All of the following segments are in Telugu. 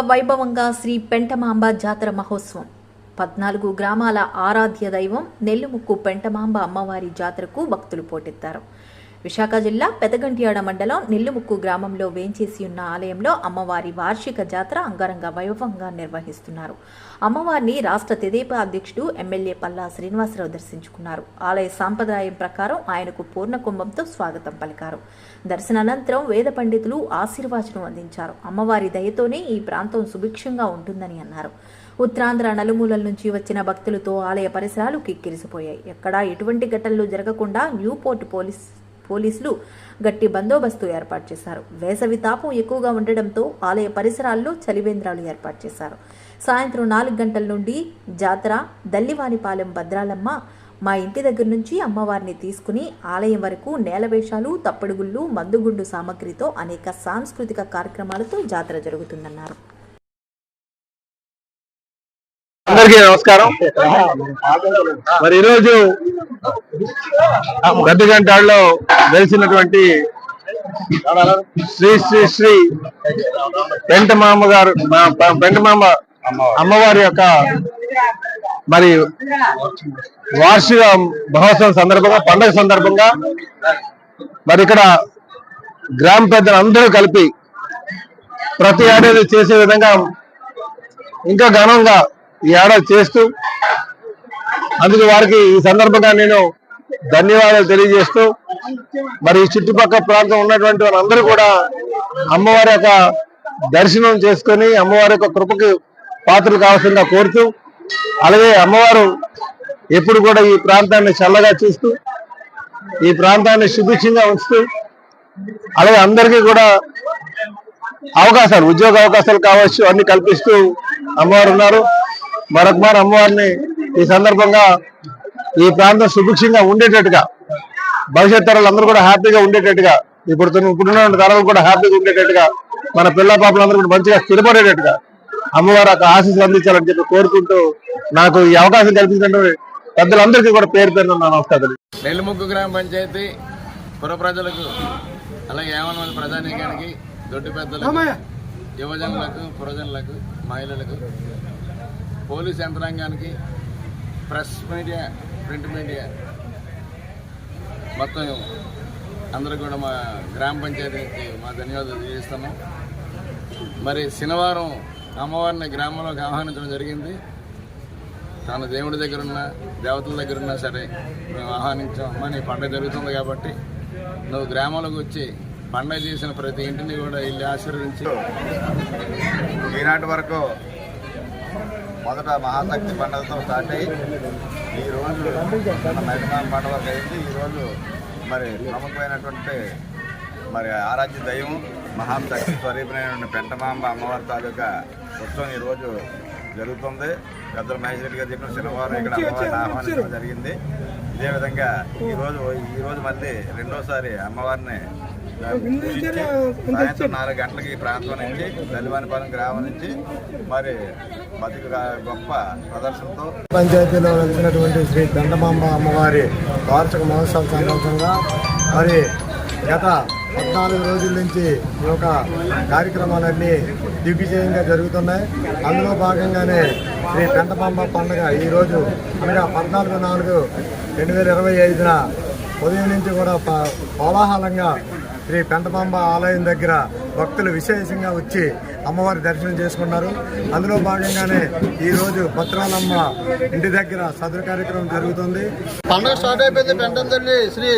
వైభవంగా శ్రీ పెంటమాంబ జాతర మహోత్సవం. పద్నాలుగు గ్రామాల ఆరాధ్య దైవం నెల్లుముక్కు పెంటమాంబ అమ్మవారి జాతరకు భక్తులు పోటెత్తారు. విశాఖ జిల్లా పెదగంటియాడ మండలం నిల్లుముక్కు గ్రామంలో వేంచేసి ఉన్న ఆలయంలో అమ్మవారి వార్షిక జాతర అంగరంగ వైభవంగా నిర్వహిస్తున్నారు. అమ్మవారిని రాష్ట్ర తెదేపా అధ్యక్షుడు ఎమ్మెల్యే పల్లా శ్రీనివాసరావు దర్శించుకున్నారు. ఆలయ సాంప్రదాయం ప్రకారం ఆయనకు పూర్ణ కుంభంతో స్వాగతం పలికారు. దర్శనానంతరం వేద పండితులు ఆశీర్వాచనం అందించారు. అమ్మవారి దయతోనే ఈ ప్రాంతం సుభిక్షంగా ఉంటుందని అన్నారు. ఉత్తరాంధ్ర నలుమూలల నుంచి వచ్చిన భక్తులతో ఆలయ పరిసరాలు కిక్కిరిసిపోయాయి. ఎక్కడా ఎటువంటి ఘటనలు జరగకుండా న్యూపోర్ట్ పోలీస్ పోలీసులు గట్టి బందోబస్తు ఏర్పాటు చేశారు. వేసవి తాపం ఎక్కువగా ఉండడంతో ఆలయ పరిసరాల్లో చలివేంద్రాలు ఏర్పాటు చేశారు. సాయంత్రం నాలుగు గంటల నుండి జాతర దల్లివానిపాలెం భద్రాలమ్మ మా ఇంటి దగ్గర నుంచి అమ్మవారిని తీసుకుని ఆలయం వరకు నేలవేషాలు తప్పడుగుళ్ళు మందుగుండు సామగ్రితో అనేక సాంస్కృతిక కార్యక్రమాలతో జాతర జరుగుతుందన్నారు. అందరికీ నమస్కారం. మరి ఈరోజు గడ్డగంటాడులో వెలిసినటువంటి శ్రీ శ్రీ శ్రీ పెంటమామ గారు మా పెంటమామ అమ్మవారి యొక్క మరి వార్షిక మహోత్సవం సందర్భంగా పండుగ సందర్భంగా మరి ఇక్కడ గ్రామ పెద్దలు అందరూ కలిపి ప్రతి ఏడాది చేసే విధంగా ఇంకా ఘనంగా ఈ ఏడాది చేస్తూ అందుకు వారికి ఈ సందర్భంగా నేను ధన్యవాదాలు తెలియజేస్తూ మరి ఈ చుట్టుపక్కల ప్రాంతం ఉన్నటువంటి వాళ్ళందరూ కూడా అమ్మవారి యొక్క దర్శనం చేసుకొని అమ్మవారి యొక్క కృపకి పాత్రలు కావాల్సిందిగా కోరుతూ అలాగే అమ్మవారు ఎప్పుడు కూడా ఈ ప్రాంతాన్ని చల్లగా చూస్తూ ఈ ప్రాంతాన్ని సుభిక్షంగా ఉంచుతూ అలాగే అందరికీ కూడా అవకాశాలు ఉద్యోగ అవకాశాలు కావచ్చు అన్ని కల్పిస్తూ అమ్మవారు ఉన్నారు. మరొక అమ్మవారిని ఈ సందర్భంగా ఈ ప్రాంతం సుభిక్షంగా ఉండేటట్టుగా భవిష్యత్ తరాలు అందరూ కూడా హ్యాపీగా ఉండేటట్టుగా ఇప్పుడు ఇప్పుడున్న తరాలు కూడా హ్యాపీగా ఉండేటట్టుగా మన పిల్ల పాపలందరూ కూడా మంచిగా స్థిరపడేటట్టుగా అమ్మవారు ఒక ఆశీస్సులు అందించాలని చెప్పి కోరుకుంటూ నాకు ఈ అవకాశం కల్పించినటువంటి పెద్దలందరికీ కూడా పేరు పేరు నా నమస్కారాలు. నెల్లిముగ్గు గ్రామ పంచాయతీ పుర ప్రజలకు అలాగే ఏమన్న మంది ప్రజానీకానికి దొడ్డి పెద్దలకు యువజనులకు పురజనులకు మహిళలకు పోలీస్ యంత్రాంగానికి ప్రెస్ మీడియా ప్రింట్ మీడియా మొత్తం అందరూ కూడా మా గ్రామ పంచాయతీకి మా ధన్యవాదాలు తెలియజేస్తున్నాం మరి శనివారం అమ్మవారిని గ్రామంలోకి ఆహ్వానించడం జరిగింది. తన దేవుడి దగ్గర ఉన్న దేవతల దగ్గర ఉన్నా సరే మేము ఆహ్వానించాం అమ్మ నీ పండుగ జరుగుతుంది కాబట్టి నువ్వు గ్రామంలోకి వచ్చి పండుగ చేసిన ప్రతి ఇంటిని కూడా వెళ్ళి ఆశీర్వదించి. ఈనాటి వరకు మొదట మహాశక్తి పండుగతో స్టార్ట్ అయ్యి ఈ రోజు మన మైదానం పండుగ అయింది. ఈరోజు మరి ప్రముఖమైనటువంటి మరి ఆరాధ్య దైవం మహాశక్తి స్వరూపిణైన పెంటమాంబ అమ్మవారి తాలూకా ఉత్సవం ఈరోజు జరుగుతుంది. పెద్దల మహేష్ రెడ్డి గారు చెప్పిన శనివారం ఇక్కడ అమ్మవారిని ఆహ్వానించడం జరిగింది. ఇదే విధంగా ఈరోజు ఈరోజు మళ్ళీ రెండోసారి అమ్మవారిని సాయంత్రం నాలుగు గంటలకి ఈ ప్రాంతం నుంచి దళివానిపాలెం గ్రామం నుంచి మరి బతుకు గొప్ప ప్రదర్శనతో పంచాయతీలో వెలిసినటువంటి శ్రీ దండమాంబ అమ్మవారి వార్షిక మహోత్సవం సందర్భంగా మరి గత పద్నాలుగు రోజుల నుంచి ఈ యొక్క కార్యక్రమాలన్నీ దిగ్విజయంగా జరుగుతున్నాయి. అందులో భాగంగానే శ్రీ పెంటమాంబ పండుగ ఈరోజు అనగా పద్నాలుగు నాలుగు రెండు వేల ఇరవై ఐదున ఉదయం నుంచి కూడా కోలాహలంగా శ్రీ పెంటమాంబ ఆలయం దగ్గర భక్తులు విశేషంగా వచ్చి అమ్మవారి దర్శనం చేసుకున్నారు. అందులో భాగంగానే ఈరోజు భద్రాలమ్మ ఇంటి దగ్గర సదరు కార్యక్రమం జరుగుతుంది. పండుగ స్టార్ట్ అయిపోయింది పెంటంతల్లి శ్రీ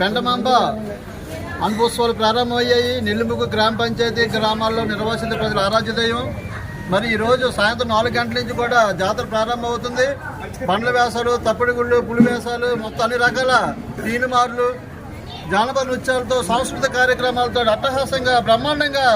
పెంటమాంబ అనుభోత్సవాలు ప్రారంభమయ్యాయి. నెల్లిముగ్గు గ్రామ పంచాయతీ గ్రామాల్లో నిర్వాసిత ప్రజల ఆరాధ్య దైవం మరి ఈరోజు సాయంత్రం నాలుగు గంటల నుంచి కూడా జాతర ప్రారంభమవుతుంది. పండ్ల వేసాలు తప్పిడి గుళ్ళు పులి వేసాలు మొత్తం అన్ని రకాల తీనుమార్లు జానపద నృత్యాలతో సాంస్కృతిక కార్యక్రమాలతో అట్టహాసంగా బ్రహ్మాండంగా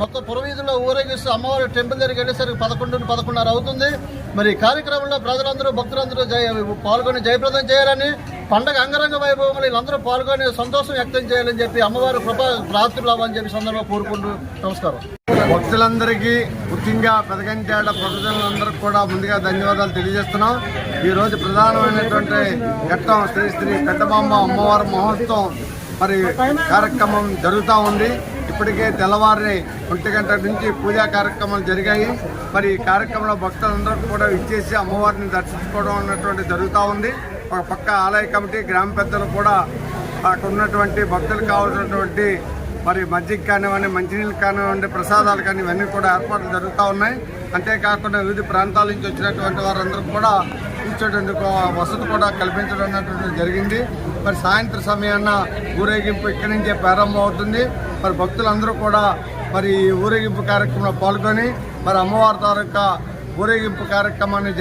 మొత్తం పురవీధుల్లో ఊరేగిస్తూ అమ్మవారి టెంపుల్ దగ్గరికి వెళ్ళేసరికి పదకొండు పదకొండున్నర అవుతుంది. మరి కార్యక్రమంలో ప్రజలందరూ భక్తులందరూ జయ పాల్గొని జయప్రదం చేయాలని పండగ అంగరంగ వైభవంలో వీళ్ళందరూ పాల్గొని సంతోషం వ్యక్తం చేయాలని చెప్పి అమ్మవారి కృప రాత్రులు అవ్వని చెప్పి సందర్భంగా కోరుకుంటూ నమస్కారం. భక్తులందరికీ ముఖ్యంగా పెదగంటేళ్ళ ప్రజలందరికీ కూడా ముందుగా ధన్యవాదాలు తెలియజేస్తున్నాం. ఈరోజు ప్రధానమైనటువంటి ఘట్టం శ్రీ శ్రీ పెద్దమాంబ అమ్మవారి మహోత్సవం మరి కార్యక్రమం జరుగుతూ ఉంది. ఇప్పటికే తెల్లవారి ఒంటి గంట నుంచి పూజా కార్యక్రమాలు జరిగాయి. మరి ఈ కార్యక్రమంలో భక్తులందరూ కూడా ఇచ్చేసి అమ్మవారిని దర్శించుకోవడం అన్నటువంటి జరుగుతూ ఉంది. ఒక పక్క ఆలయ కమిటీ గ్రామ పెద్దలు కూడా అక్కడ ఉన్నటువంటి భక్తులకు కావాల్సినటువంటి మరి మజ్జిగ కానివ్వండి మంచినీళ్ళు కానివ్వండి ప్రసాదాలు కానీ ఇవన్నీ కూడా ఏర్పాట్లు జరుగుతూ ఉన్నాయి. అంతేకాకుండా వివిధ ప్రాంతాల నుంచి వచ్చినటువంటి వారందరూ కూడా కూర్చోటందుకు వసతి కూడా కల్పించడం అన్నటువంటి జరిగింది. మరి సాయంత్రం సమయాన ఊరేగింపు ఇక్కడి నుంచే ప్రారంభం అవుతుంది. మరి భక్తులందరూ కూడా మరి ఈ ఊరేగింపు కార్యక్రమంలో పాల్గొని మరి అమ్మవారి తాలూకా ఊరేగింపు కార్యక్రమాన్ని